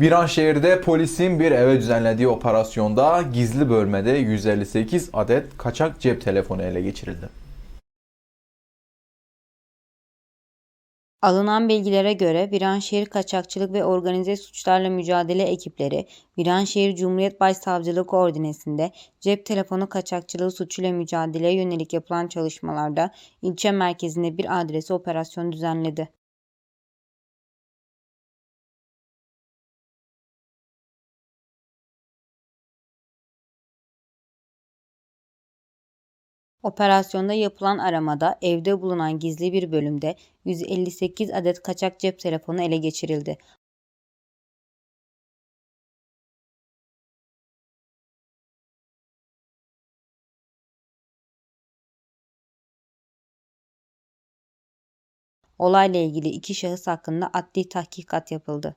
Viranşehir'de polisin bir eve düzenlediği operasyonda gizli bölmede 158 adet kaçak cep telefonu ele geçirildi. Alınan bilgilere göre Viranşehir Kaçakçılık ve Organize Suçlarla Mücadele ekipleri Viranşehir Cumhuriyet Başsavcılığı koordinesinde cep telefonu kaçakçılığı suçuyla mücadeleye yönelik yapılan çalışmalarda ilçe merkezinde bir adrese operasyon düzenledi. Operasyonda yapılan aramada evde bulunan gizli bir bölümde 158 adet kaçak cep telefonu ele geçirildi. Olayla ilgili iki şahıs hakkında adli tahkikat yapıldı.